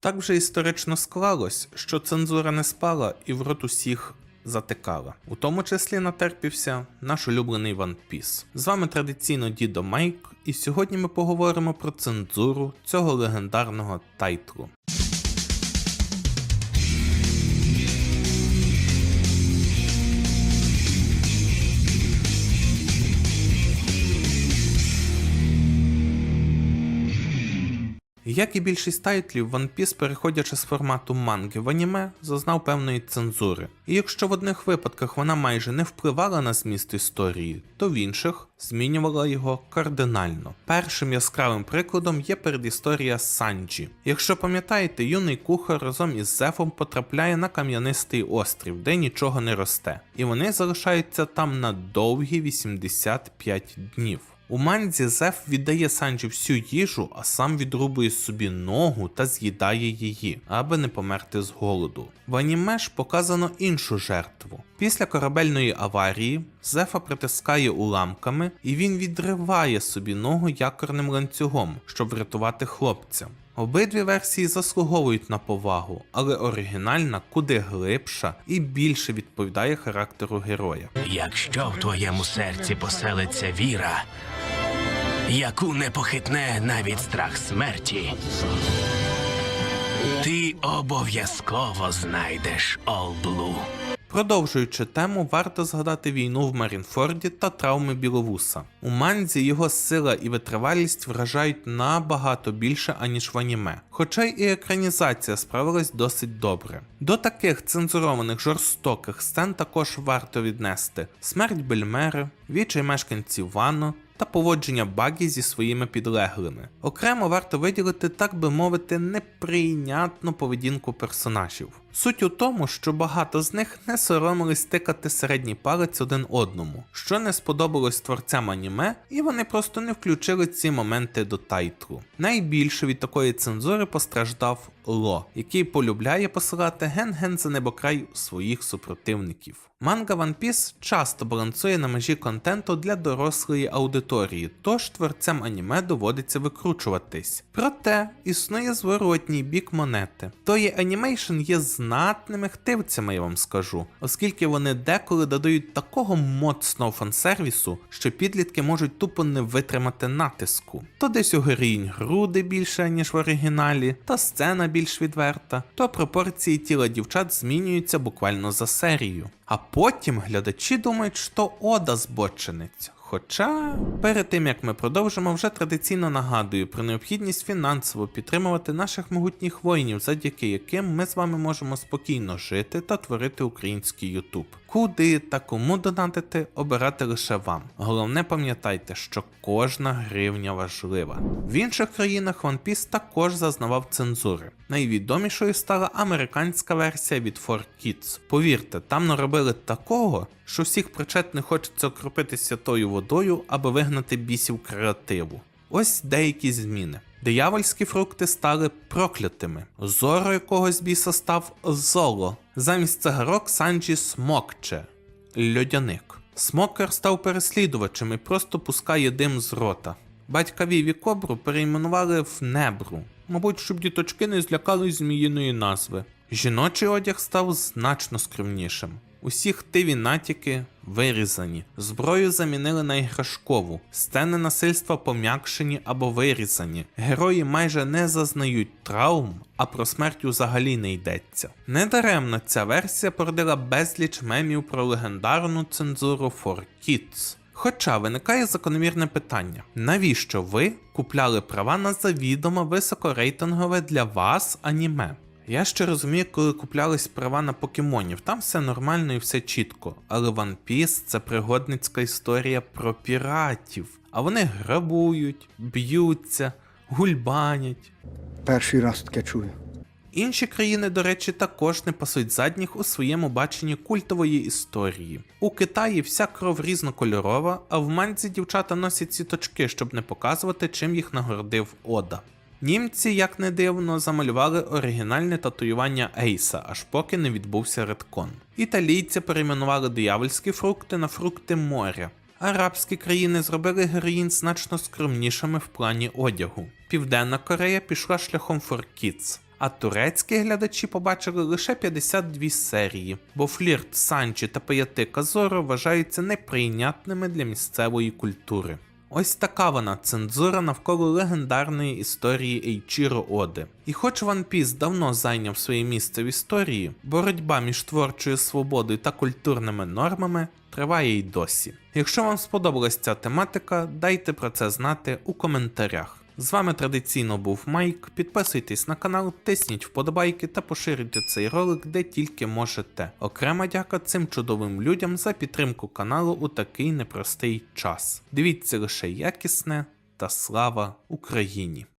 Так вже історично склалось, що цензура не спала і в рот усіх затикала. У тому числі натерпівся наш улюблений One Piece. З вами традиційно дідо Майк, і сьогодні ми поговоримо про цензуру цього легендарного тайтлу. Як і більшість тайтлів, One Piece, переходячи з формату манги в аніме, зазнав певної цензури. І якщо в одних випадках вона майже не впливала на зміст історії, то в інших змінювала його кардинально. Першим яскравим прикладом є передісторія Санджі. Якщо пам'ятаєте, юний кухар разом із Зефом потрапляє на кам'янистий острів, де нічого не росте, і вони залишаються там на довгі 85 днів. У манзі Зеф віддає Санджі всю їжу, а сам відрубує собі ногу та з'їдає її, аби не померти з голоду. В аніме ж показано іншу жертву. Після корабельної аварії Зефа притискає уламками і він відриває собі ногу якорним ланцюгом, щоб врятувати хлопця. Обидві версії заслуговують на повагу, але оригінальна куди глибша і більше відповідає характеру героя. Якщо в твоєму серці поселиться віра, яку не похитне навіть страх смерті, ти обов'язково знайдеш Олблу. Продовжуючи тему, варто згадати війну в Марінфорді та травми Біловуса. У манзі його сила і витривалість вражають набагато більше, аніж в аніме, хоча й екранізація справилась досить добре. До таких цензурованих жорстоких сцен також варто віднести смерть Бельмери, вічай мешканців Вано та поводження багі зі своїми підлеглими. Окремо варто виділити, так би мовити, неприйнятну поведінку персонажів. Суть у тому, що багато з них не соромились тикати середній палець один одному, що не сподобалось творцям аніме, і вони просто не включили ці моменти до тайтлу. Найбільше від такої цензури постраждав Ло, який полюбляє посилати ген-ген за небокрай своїх супротивників. Манга One Piece часто балансує на межі контенту для дорослої аудиторії, тож творцям аніме доводиться викручуватись. Проте існує зворотній бік монети. Тої анімейшн є знатними хтивцями, я вам скажу, оскільки вони деколи додають такого моцного фансервісу, що підлітки можуть тупо не витримати натиску. То десь у героїнь груди більше, ніж в оригіналі, та сцена більш відверта, то пропорції тіла дівчат змінюються буквально за серію. А потім глядачі думають, що Ода збочинець. Хоча перед тим як ми продовжимо, вже традиційно нагадую про необхідність фінансово підтримувати наших могутніх воїнів, завдяки яким ми з вами можемо спокійно жити та творити український YouTube. Куди та кому донатити, обирати лише вам. Головне пам'ятайте, що кожна гривня важлива. В інших країнах One Piece також зазнавав цензури. Найвідомішою стала американська версія від 4Kids. Повірте, там наробили такого, що всіх причетних хочеться окропити святою водою, аби вигнати бісів креативу. Ось деякі зміни. Диявольські фрукти стали проклятими. Зоро якогось біса став золо. Замість цигарок Санджі смокче. Льодяник. Смокер став переслідувачем і просто пускає дим з рота. Батька Віві Кобру перейменували в небру. Мабуть, щоб діточки не злякались зміїної назви. Жіночий одяг став значно скромнішим. Усі хтиві натяки вирізані. Зброю замінили на іграшкову. Сцени насильства пом'якшені або вирізані. Герої майже не зазнають травм, а про смерть взагалі не йдеться. Недаремно ця версія породила безліч мемів про легендарну цензуру for Kids. Хоча виникає закономірне питання: навіщо ви купляли права на завідомо високорейтингове для вас аніме? Я ще розумію, коли куплялись права на покемонів, там все нормально і все чітко. Але One Piece це пригодницька історія про піратів. А вони грабують, б'ються, гульбанять. Перший раз таке чую. Інші країни, до речі, також не пасуть задніх у своєму баченні культової історії. У Китаї вся кров різнокольорова, а в манзі дівчата носять сіточки, щоб не показувати, чим їх нагородив Ода. Німці, як не дивно, замалювали оригінальне татуювання Ейса, аж поки не відбувся редкон. Італійці перейменували диявольські фрукти на фрукти моря. Арабські країни зробили героїн значно скромнішими в плані одягу. Південна Корея пішла шляхом форкіц. А турецькі глядачі побачили лише 52 серії, бо флірт Санчі та пияти Казоро вважаються неприйнятними для місцевої культури. Ось така вона цензура навколо легендарної історії Ейчіро Оди. І хоч One Piece давно зайняв своє місце в історії, боротьба між творчою свободою та культурними нормами триває й досі. Якщо вам сподобалась ця тематика, дайте про це знати у коментарях. З вами традиційно був Майк. Підписуйтесь на канал, тисніть вподобайки та поширюйте цей ролик де тільки можете. Окрема дяка цим чудовим людям за підтримку каналу у такий непростий час. Дивіться лише якісне та слава Україні!